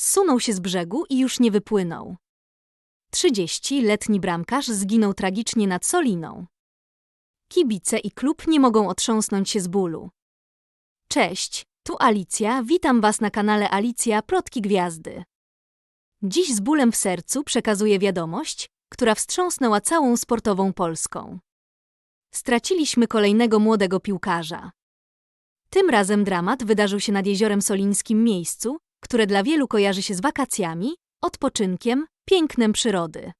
Zsunął się z brzegu i już nie wypłynął. 30-letni bramkarz zginął tragicznie nad Soliną. Kibice i klub nie mogą otrząsnąć się z bólu. Cześć, tu Alicja, witam Was na kanale Alicja Plotki Gwiazdy. Dziś z bólem w sercu przekazuję wiadomość, która wstrząsnęła całą sportową Polską. Straciliśmy kolejnego młodego piłkarza. Tym razem dramat wydarzył się nad Jeziorem Solińskim miejscu, które dla wielu kojarzy się z wakacjami, odpoczynkiem, pięknem przyrody.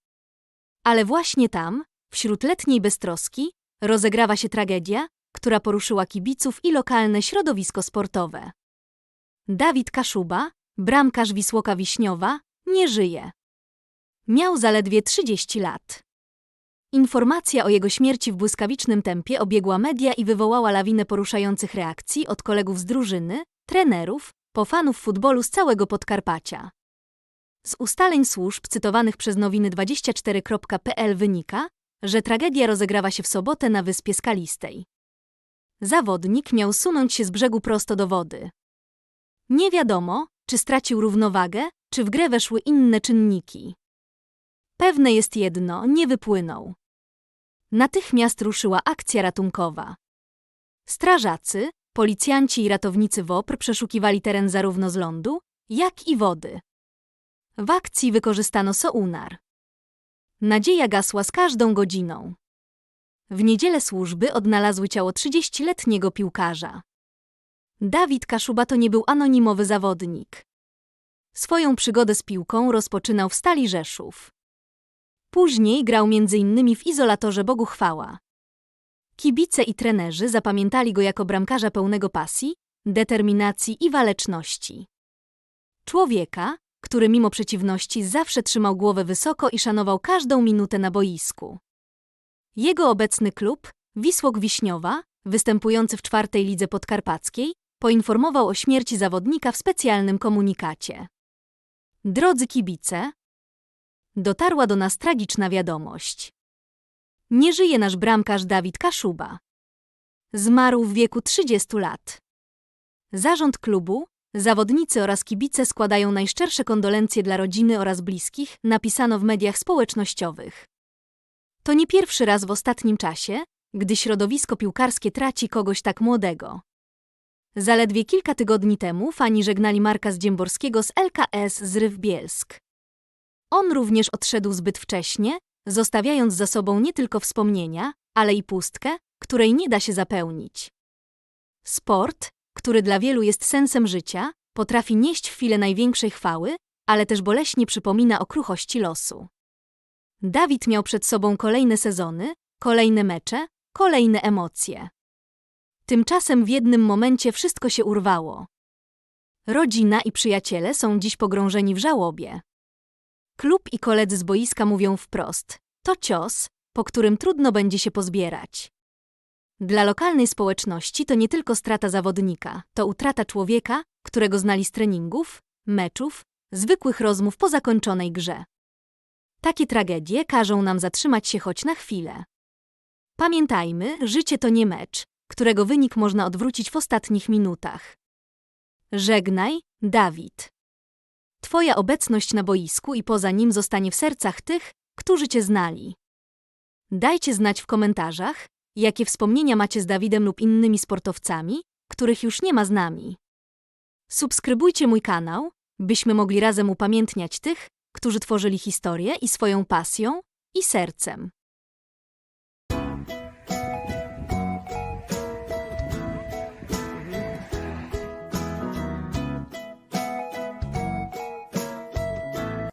Ale właśnie tam, wśród letniej beztroski, rozegrawa się tragedia, która poruszyła kibiców i lokalne środowisko sportowe. Dawid Kaszuba, bramkarz Wisłoka Wiśniowa, nie żyje. Miał zaledwie 30 lat. Informacja o jego śmierci w błyskawicznym tempie obiegła media i wywołała lawinę poruszających reakcji od kolegów z drużyny, trenerów, po fanów futbolu z całego Podkarpacia. Z ustaleń służb cytowanych przez nowiny24.pl wynika, że tragedia rozegrała się w sobotę na Wyspie Skalistej. Zawodnik miał sunąć się z brzegu prosto do wody. Nie wiadomo, czy stracił równowagę, czy w grę weszły inne czynniki. Pewne jest jedno, nie wypłynął. Natychmiast ruszyła akcja ratunkowa. Strażacy, policjanci i ratownicy WOPR przeszukiwali teren zarówno z lądu, jak i wody. W akcji wykorzystano sonar. Nadzieja gasła z każdą godziną. W niedzielę służby odnalazły ciało 30-letniego piłkarza. Dawid Kaszuba to nie był anonimowy zawodnik. Swoją przygodę z piłką rozpoczynał w Stali Rzeszów. Później grał m.in. w izolatorze Bogu Chwała. Kibice i trenerzy zapamiętali go jako bramkarza pełnego pasji, determinacji i waleczności. Człowieka, który mimo przeciwności zawsze trzymał głowę wysoko i szanował każdą minutę na boisku. Jego obecny klub, Wisłok Wiśniowa, występujący w czwartej lidze podkarpackiej, poinformował o śmierci zawodnika w specjalnym komunikacie. Drodzy kibice, dotarła do nas tragiczna wiadomość. Nie żyje nasz bramkarz Dawid Kaszuba. Zmarł w wieku 30 lat. Zarząd klubu, zawodnicy oraz kibice składają najszczersze kondolencje dla rodziny oraz bliskich, napisano w mediach społecznościowych. To nie pierwszy raz w ostatnim czasie, gdy środowisko piłkarskie traci kogoś tak młodego. Zaledwie kilka tygodni temu fani żegnali Marka Zdziemborskiego z LKS Zryw Bielsk. On również odszedł zbyt wcześnie, zostawiając za sobą nie tylko wspomnienia, ale i pustkę, której nie da się zapełnić. Sport, który dla wielu jest sensem życia, potrafi nieść chwilę największej chwały, ale też boleśnie przypomina o kruchości losu. Dawid miał przed sobą kolejne sezony, kolejne mecze, kolejne emocje. Tymczasem w jednym momencie wszystko się urwało. Rodzina i przyjaciele są dziś pogrążeni w żałobie. Klub i koledzy z boiska mówią wprost: to cios, po którym trudno będzie się pozbierać. Dla lokalnej społeczności to nie tylko strata zawodnika, to utrata człowieka, którego znali z treningów, meczów, zwykłych rozmów po zakończonej grze. Takie tragedie każą nam zatrzymać się choć na chwilę. Pamiętajmy, życie to nie mecz, którego wynik można odwrócić w ostatnich minutach. Żegnaj, Dawid. Twoja obecność na boisku i poza nim zostanie w sercach tych, którzy Cię znali. Dajcie znać w komentarzach, jakie wspomnienia macie z Dawidem lub innymi sportowcami, których już nie ma z nami. Subskrybujcie mój kanał, byśmy mogli razem upamiętniać tych, którzy tworzyli historię i swoją pasją i sercem.